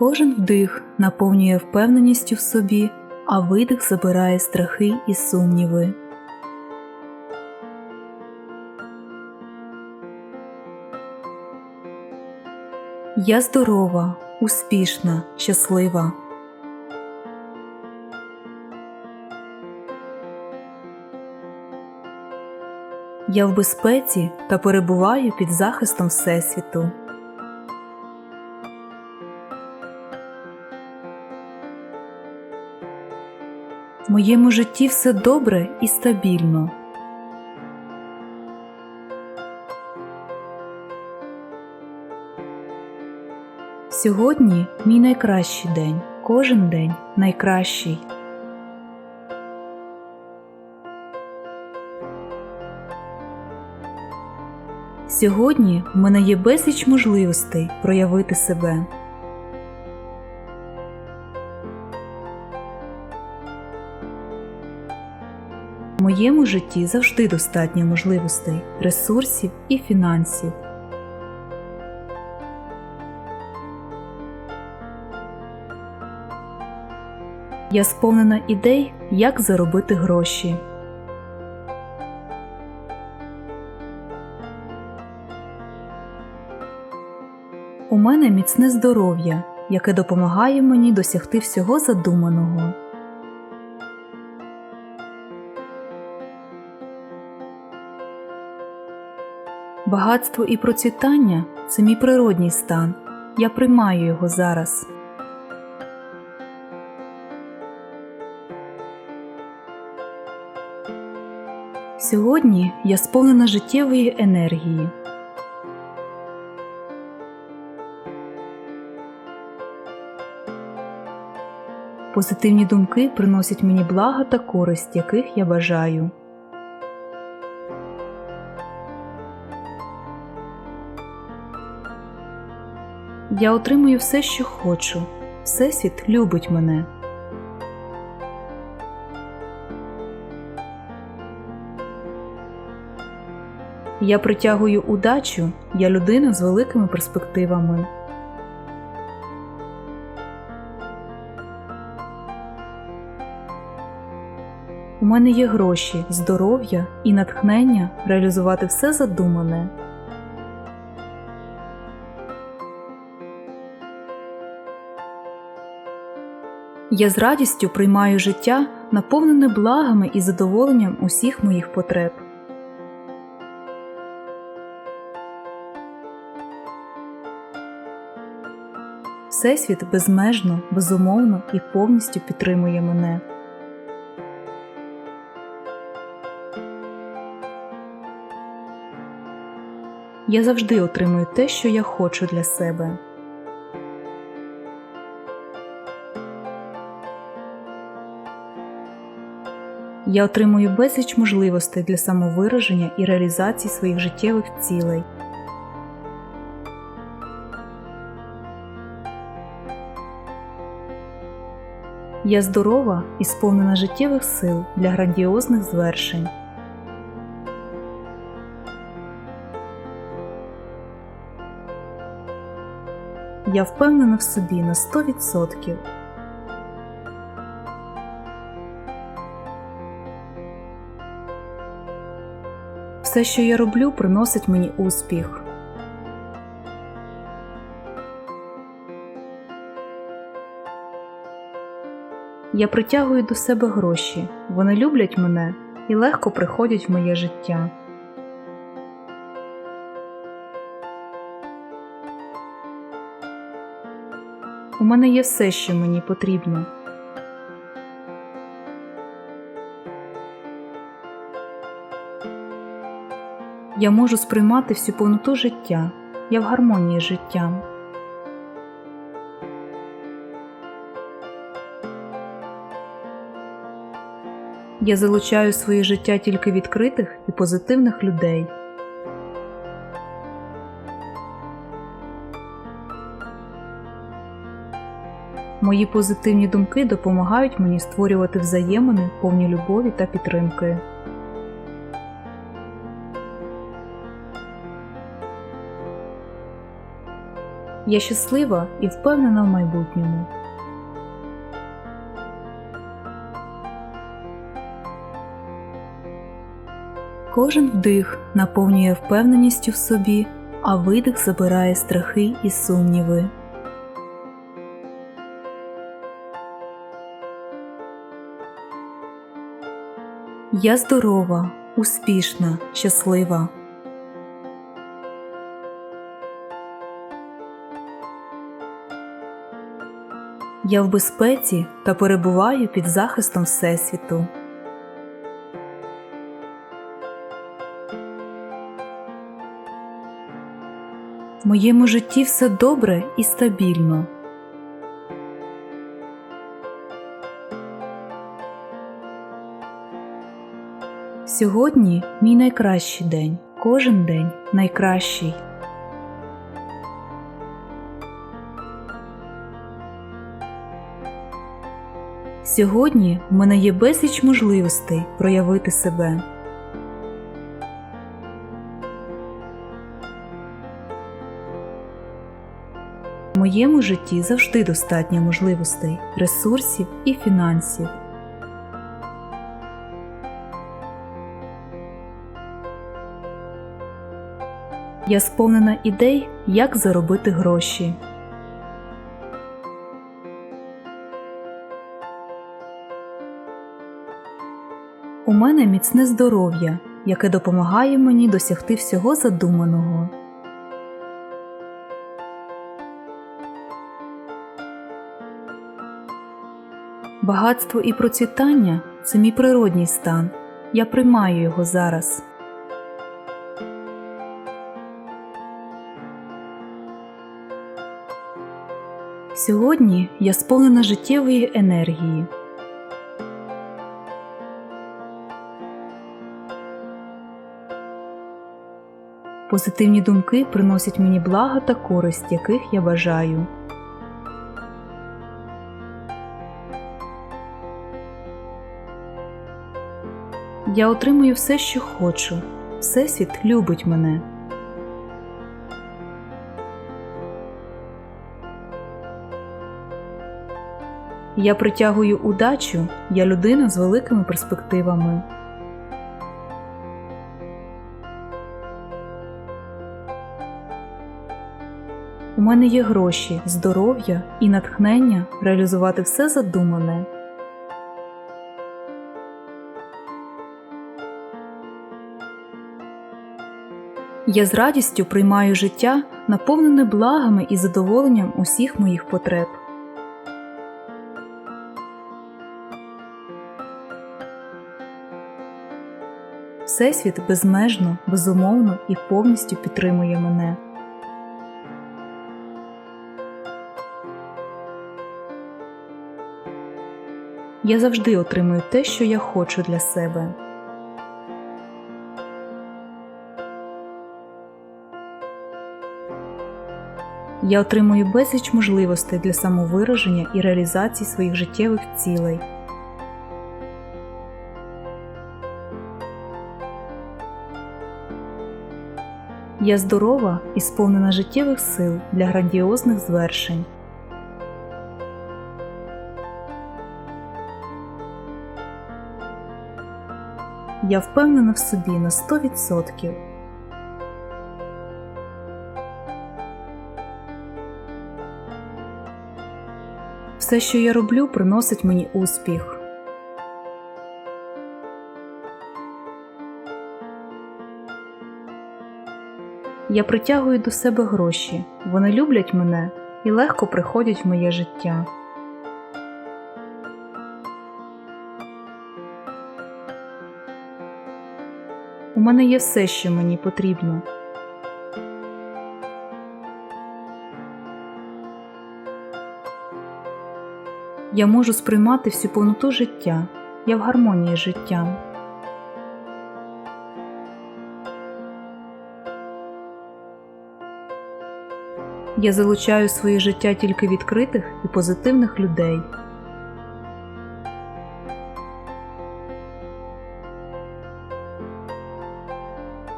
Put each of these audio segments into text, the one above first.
Кожен вдих наповнює впевненістю в собі, а видих забирає страхи і сумніви. Я здорова, успішна, щаслива. Я в безпеці та перебуваю під захистом Всесвіту. Моєму житті все добре і стабільно. Сьогодні мій найкращий день. Кожен день найкращий. Сьогодні в мене є безліч можливостей проявити себе. Моєму житті завжди достатньо можливостей, ресурсів і фінансів. Я сповнена ідей, як заробити гроші. У мене міцне здоров'я, яке допомагає мені досягти всього задуманого. Багатство і процвітання це мій природній стан. Я приймаю його зараз. Сьогодні я сповнена життєвої енергії. Позитивні думки приносять мені блага та користь, яких я бажаю. Я отримую все, що хочу. Всесвіт любить мене. Я притягую удачу, я людина з великими перспективами. У мене є гроші, здоров'я і натхнення реалізувати все задумане. Я з радістю приймаю життя, наповнене благами і задоволенням усіх моїх потреб. Всесвіт безмежно, безумовно і повністю підтримує мене. Я завжди отримую те, що я хочу для себе. Я отримую безліч можливостей для самовираження і реалізації своїх життєвих цілей. Я здорова і сповнена життєвих сил для грандіозних звершень. Я впевнена в собі на 100%. Все, що я роблю, приносить мені успіх. Я притягую до себе гроші, вони люблять мене і легко приходять в моє життя. У мене є все, що мені потрібно. Я можу сприймати всю повноту життя. Я в гармонії з життям. Я залучаю своє життя тільки відкритих і позитивних людей. Мої позитивні думки допомагають мені створювати взаємини, повні любові та підтримки. Я щаслива і впевнена в майбутньому. Кожен вдих наповнює впевненістю в собі, а видих забирає страхи і сумніви. Я здорова, успішна, щаслива. Я в безпеці та перебуваю під захистом Всесвіту. В моєму житті все добре і стабільно. Сьогодні мій найкращий день. Кожен день найкращий. Сьогодні в мене є безліч можливостей проявити себе. В моєму житті завжди достатньо можливостей, ресурсів і фінансів. Я сповнена ідей, як заробити гроші. Мене міцне здоров'я, яке допомагає мені досягти всього задуманого. Багатство і процвітання це мій природній стан. Я приймаю його зараз. Сьогодні я сповнена життєвої енергії. Позитивні думки приносять мені блага та користь, яких я бажаю. Я отримую все, що хочу. Всесвіт любить мене. Я притягую удачу, я людина з великими перспективами. У мене є гроші, здоров'я і натхнення реалізувати все задумане. Я з радістю приймаю життя, наповнене благами і задоволенням усіх моїх потреб. Всесвіт безмежно, безумовно і повністю підтримує мене. Я завжди отримую те, що я хочу для себе. Я отримую безліч можливостей для самовираження і реалізації своїх життєвих цілей. Я здорова і сповнена життєвих сил для грандіозних звершень. Я впевнена в собі на 100%. Все, що я роблю, приносить мені успіх. Я притягую до себе гроші, вони люблять мене і легко приходять в моє життя. У мене є все, що мені потрібно. Я можу сприймати всю повноту життя. Я в гармонії з життям. Я залучаю своє життя тільки відкритих і позитивних людей.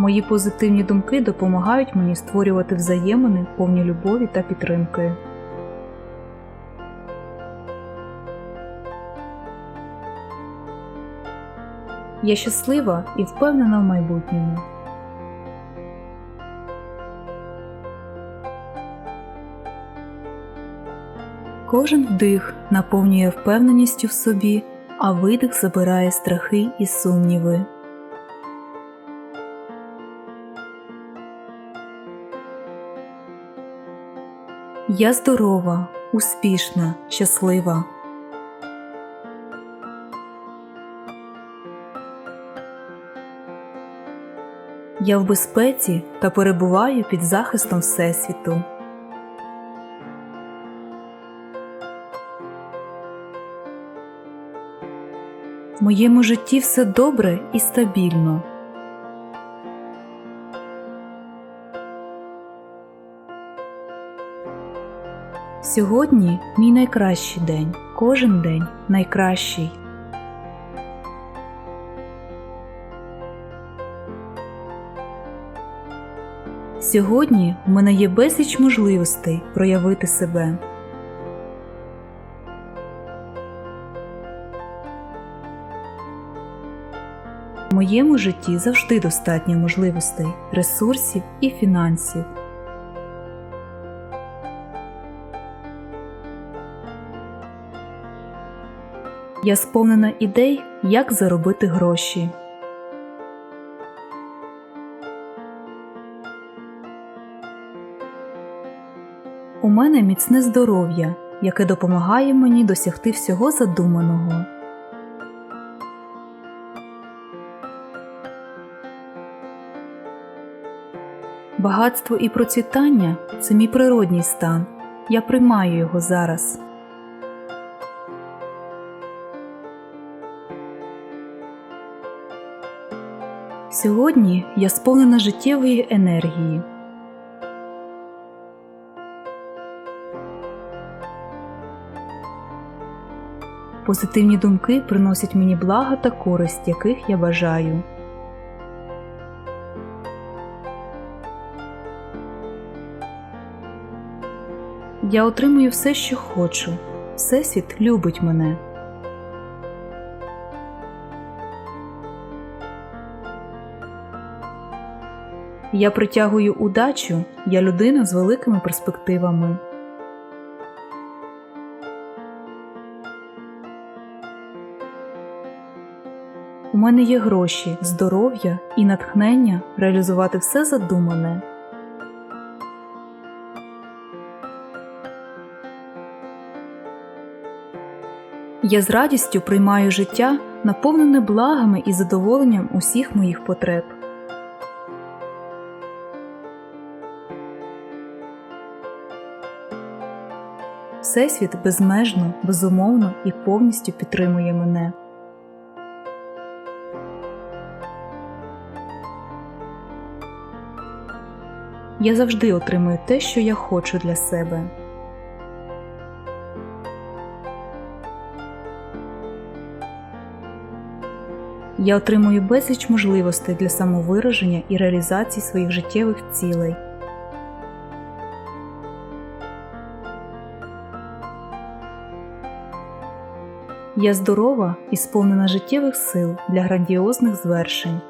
Мої позитивні думки допомагають мені створювати взаємини повні любові та підтримки. Я щаслива і впевнена в майбутньому. Кожен вдих наповнює впевненістю в собі, а видих забирає страхи і сумніви. Я здорова, успішна, щаслива. Я в безпеці та перебуваю під захистом Всесвіту. В моєму житті все добре і стабільно. Сьогодні мій найкращий день. Кожен день найкращий. Сьогодні в мене є безліч можливостей проявити себе. В моєму житті завжди достатньо можливостей, ресурсів і фінансів. Я сповнена ідей, як заробити гроші. У мене міцне здоров'я, яке допомагає мені досягти всього задуманого. Багатство і процвітання це мій природній стан. Я приймаю його зараз. Сьогодні я сповнена життєвої енергії. Позитивні думки приносять мені блага та користь, яких я бажаю. Я отримую все, що хочу. Всесвіт любить мене. Я притягую удачу, я людина з великими перспективами. У мене є гроші, здоров'я і натхнення реалізувати все задумане. Я з радістю приймаю життя, наповнене благами і задоволенням усіх моїх потреб. Всесвіт безмежно, безумовно і повністю підтримує мене. Я завжди отримую те, що я хочу для себе. Я отримую безліч можливостей для самовираження і реалізації своїх життєвих цілей. Я здорова і сповнена життєвих сил для грандіозних звершень.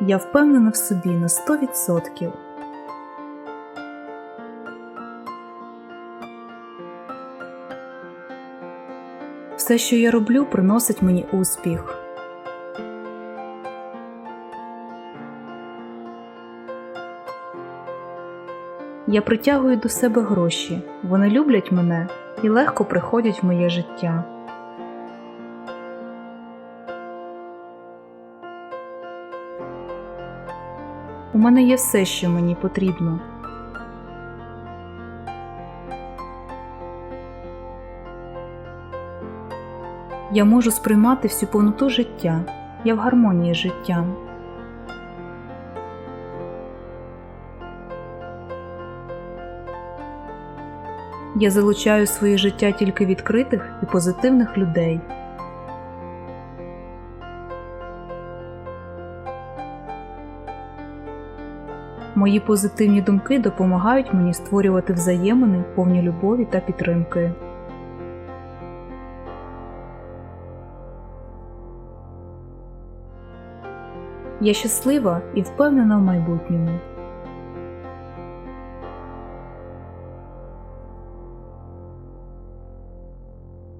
Я впевнена в собі на 100%. Все, що я роблю, приносить мені успіх. Я притягую до себе гроші, вони люблять мене і легко приходять в моє життя. У мене є все, що мені потрібно. Я можу сприймати всю повноту життя. Я в гармонії з життям. Я залучаю своє життя тільки відкритих і позитивних людей. Мої позитивні думки допомагають мені створювати взаємини, повні любові та підтримки. Я щаслива і впевнена в майбутньому.